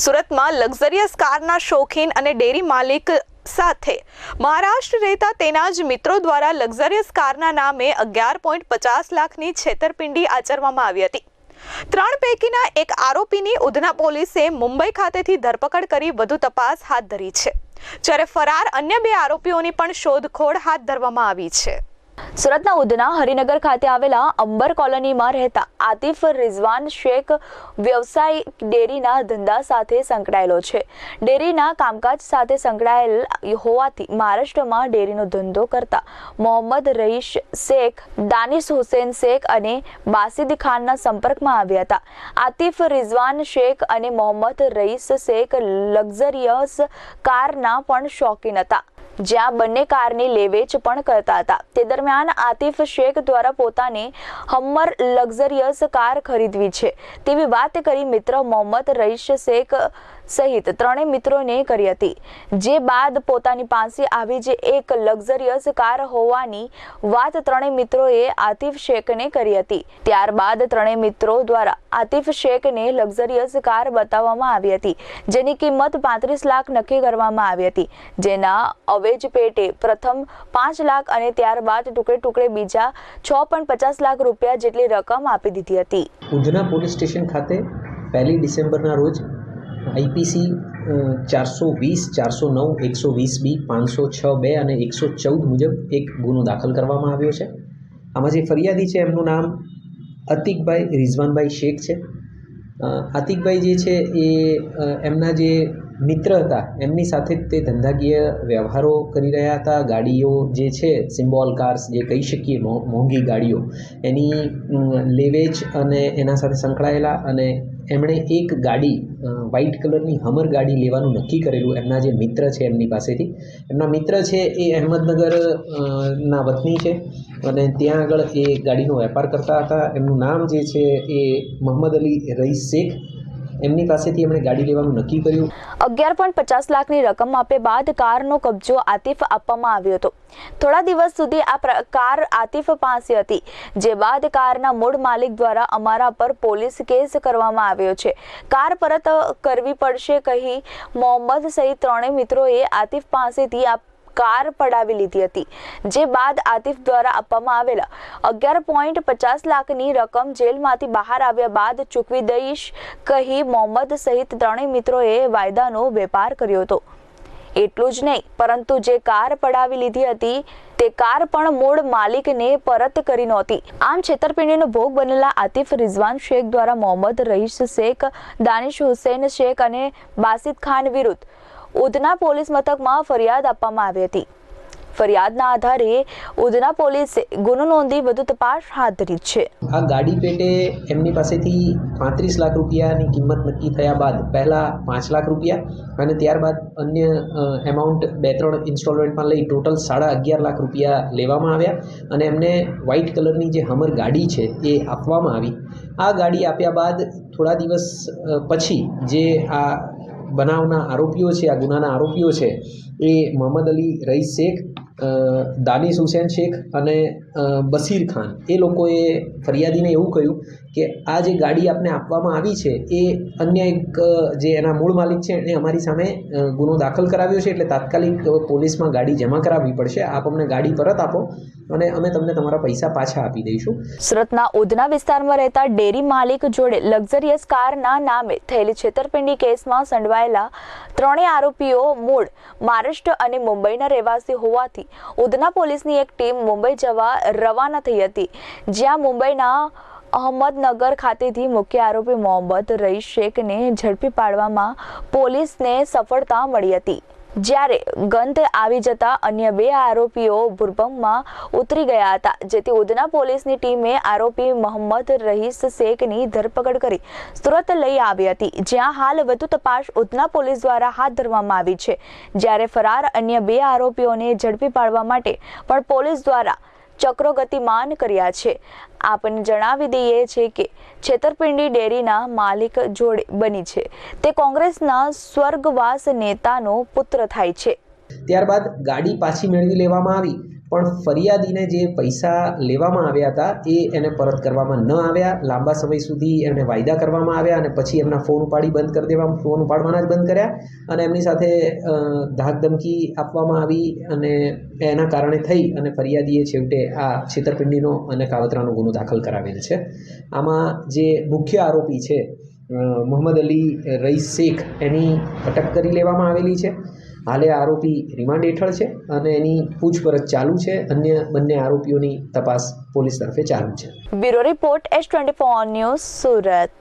સુરતમાં લક્ઝરિયસ કારના શોખીન અને ડેરી માલિક સાથે મહારાષ્ટ્ર રહેતા તેના જ મિત્રો દ્વારા લક્ઝરિયસ કારના નામે અગિયાર પોઈન્ટ પચાસ લાખની છેતરપિંડી આચરવામાં આવી હતી. ત્રણ પૈકીના એક આરોપીની ઉધના પોલીસે મુંબઈ ખાતેથી ધરપકડ કરી વધુ તપાસ હાથ ધરી છે. જ્યારે ફરાર અન્ય બે આરોપીઓની પણ શોધખોળ હાથ ધરવામાં આવી છે. સુરતના ઉધના હરિનગર ખાતે આવેલા અંબર કોલોનીમાં રહેતા આતિફ રિઝવાન શેખ વ્યવસાય ડેરીના ધંધા સાથે સંકળાયેલો છે. ડેરીના કામકાજ સાથે સંકળાયેલ હોવાથી મહારાષ્ટ્રમાં ડેરીનો ધંધો કરતા મોહમ્મદ રઈશ શેખ, દાનિશ હુસેન શેખ અને બાસિદ ખાનના સંપર્કમાં આવ્યા હતા. આતિફ રિઝવાન શેખ અને મોહમ્મદ રઈસ શેખ લક્ઝરિયસ કારના પણ શોખીન હતા. જ્યાં બંને કારની લેવેચ પણ કરતા હતા. તે દરમિયાન આતિફ શેખ દ્વારા પોતાને હમ્મર લક્ઝરિયસ કાર ખરીદવી છે. તેવી વાત કરી મિત્ર મોહમ્મદ રઈશ શેખ સહિત ત્રણેય મિત્રોને કરી હતી. જે બાદ પોતાની પાસે આવી જે એક લક્ઝરિયસ કાર હોવાની વાત ત્રણેય મિત્રોએ આતિફ શેખને કરી હતી. ત્યારબાદ ત્રણેય મિત્રો દ્વારા આતિફ શેખને લક્ઝરિયસ કાર બતાવવામાં આવી હતી, જેની કિંમત પાંત્રીસ લાખ નક્કી કરવામાં આવી હતી. જેના અવેજ પેટે પ્રથમ પાંચ લાખ અને ત્યારબાદ ટુકડે ટુકડે બીજા છ પણ પચાસ લાખ રૂપિયા જેટલી રકમ આપી દીધી હતી. ઉધના પોલીસ સ્ટેશન ખાતે પહેલી ડિસેમ્બરના રોજ આઈપીસી ચારસો વીસ, ચારસો નવ, એકસો વીસ બી, પાંચસો છ બે અને એકસો ચૌદ મુજબ એક ગુનો દાખલ કરવામાં આવ્યો છે. આમાં જે ફરિયાદી છે એમનું નામ અતિકભાઈ રિઝવાનભાઈ શેખ છે. આતિકભાઈ જે છે એ એમના જે મિત્ર હતા. એમની સાથે તે ધંધાકીય વ્યવહારો કરી રહ્યા હતા. ગાડીઓ જે છે, સિમ્બોલ કાર્સ જે કહી શકીએ મોંઘી ગાડીઓ, એની લેવેચ અને એના સાથે સંકળાયેલા અને એમણે એક ગાડી વ્હાઇટ કલરની હમર ગાડી લેવાનું નક્કી કરેલું એમના જે મિત્ર છે એમની પાસેથી. એમના મિત્ર છે એ અહેમદનગર ના વતની છે અને ત્યાં આગળ એ ગાડીનો વેપાર કરતા હતા. એમનું નામ જે છે એ મોહમ્મદ અલી રઈસ શેખ એમની પાસેથી એમણે ગાડી લેવાનું નક્કી કર્યું. અગિયાર પોઈન્ટ પચાસ લાખની રકમ આપે બાદ કારનો કબજો આતિફ આપવામાં આવ્યો હતો. થોડા દિવસ સુધી આ કાર આતિફ પાસે હતી, જે બાદ કારના મૂળ માલિક દ્વારા અમારા પર પોલીસ કેસ કરવામાં આવ્યો છે. કાર પરત કરવી પડશે કહી મોહમ્મદ સહિત ત્રણેય મિત્રોએ આતિફ પાસેથી આ કાર પડાવી લીધી હતી, જે બાદ આતિફ દ્વારા આપવામાં આવેલા અગિયાર પોઈન્ટ પચાસ લાખની રકમ જેલમાંથી બહાર આવ્યા બાદ ચૂકવી દઈશ કહી મોહમ્મદ સહિત ત્રણેય મિત્રોએ વાયદાનો વેપાર કર્યો હતો. એટલું જ નહીં, પરંતુ જે કાર પડાવી લીધી હતી, તે કાર પણ મૂળ માલિકને પરત કરી નહોતી. આમ છેતરપિંડીનો ભોગ બનેલા આતિફ, રિઝવાન શેખ દ્વારા મોહમ્મદ રહીશ શેખ, દાનિશ હુસેન શેખ અને બાસિદ ખાન વિરુદ્ધ ઉધના પોલીસ મથકમાં ફરિયાદ આપવામાં આવી હતી. ફરિયાદના આધારે ઉધના પોલીસે ગુનો નોંધી વધુ તપાસ હાથ ધરી છે. આ ગાડી પેટે એમની પાસેથી પાંત્રીસ લાખ રૂપિયાની કિંમત નક્કી થયા બાદ પહેલાં પાંચ લાખ રૂપિયા અને ત્યારબાદ અન્ય એમાઉન્ટ બે ત્રણ ઇન્સ્ટોલમેન્ટમાં લઈ ટોટલ સાડા અગિયાર લાખ રૂપિયા લેવામાં આવ્યા અને એમને વ્હાઇટ કલરની જે હમર ગાડી છે એ આપવામાં આવી. આ ગાડી આપ્યા બાદ થોડા દિવસ પછી જે આ બનાવના આરોપીઓ છે આ ગુનાના આરોપીઓ છે એ મોહમ્મદ અલી રઈસ શેખ દાનિશ હુસેન શેખ અને બસીર ખાન, એ લોકોએ ફરિયાદીને એવું કહ્યું કે આ જે ગાડી આપને આપવામાં આવી છે, એ અન્ય એક જે એના મૂળ માલિક છે એણે અમારી સામે ગુનો દાખલ કરાવ્યો છે, એટલે તાત્કાલિક પોલીસમાં ગાડી જમા કરાવવી પડશે. આપ અમને ગાડી પરત આપો અને અમે તમને તમારા પૈસા પાછા આપી દઈશું. સુરતના ઉધના વિસ્તારમાં રહેતા ડેરી માલિક જોડે લક્ઝરિયસ કારના નામે થયેલી છેતરપિંડી કેસમાં સંડવાયેલા ત્રણેય આરોપીઓ મૂળ મહારાષ્ટ્ર અને મુંબઈના રહેવાસી હોવાથી ઉધના પોલીસની એક ટીમ મુંબઈ જવા રવાના થઈ હતી, જ્યાં મુંબઈના અહમદનગર ખાતેથી મુખ્ય આરોપી મોહમ્મદ રઈસ શેખને ઝડપી પાડવામાં પોલીસને સફળતા મળી હતી. જ્યારે ગંધ આવી જતા અન્ય બે આરોપીઓ ભુરબમમાં ઉતરી ગયા હતા, જેથી ઉધના પોલીસની ટીમે આરોપી મોહમ્મદ રહીસ શેખની ધરપકડ કરી સુરત લઈ આવી હતી. જ્યાં હાલ વધુ તપાસ ઉધના પોલીસ દ્વારા હાથ ધરવામાં આવી છે. જ્યારે ફરાર અન્ય બે આરોપીઓને ઝડપી પાડવા માટે પણ પોલીસ દ્વારા ચક્રો ગતિમાન કર્યા છે. આપને જણાવી દઈએ છે કે છેતરપિંડી ડેરીના માલિક જોડે બની છે. તે કોંગ્રેસના સ્વર્ગવાસ નેતાનો પુત્ર થાય છે. ત્યારબાદ ગાડી પાછી મેળવી લેવામાં આવી. પણ ફરિયાદીને જે પૈસા લેવામાં આવ્યા હતા, એ એને પરત કરવામાં ન આવ્યા. લાંબા સમય સુધી એમને વાયદા કરવામાં આવ્યા અને પછી એમના ફોન ઉપાડી બંધ કરી દેવા ફોન ઉપાડવાના જ બંધ કર્યા અને એમની સાથે ધાકધમકી ધાક ધમકી આપવામાં આવી અને એના કારણે થઈ અને ફરિયાદીએ છેવટે આ છેતરપિંડીનો અને કાવતરાનો ગુનો દાખલ કરાવેલ છે. આમાં જે મુખ્ય આરોપી છે મોહમ્મદ અલી રઈસ શેખ, એની અટક કરી લેવામાં આવેલી છે. હાલે આરોપી રિમાન્ડ હેઠળ છે અને એની પૂછપરછ ચાલુ છે. અન્ય બંને આરોપીઓની તપાસ પોલીસ તરફે ચાલુ છે. Bureau report S twenty four news Surat.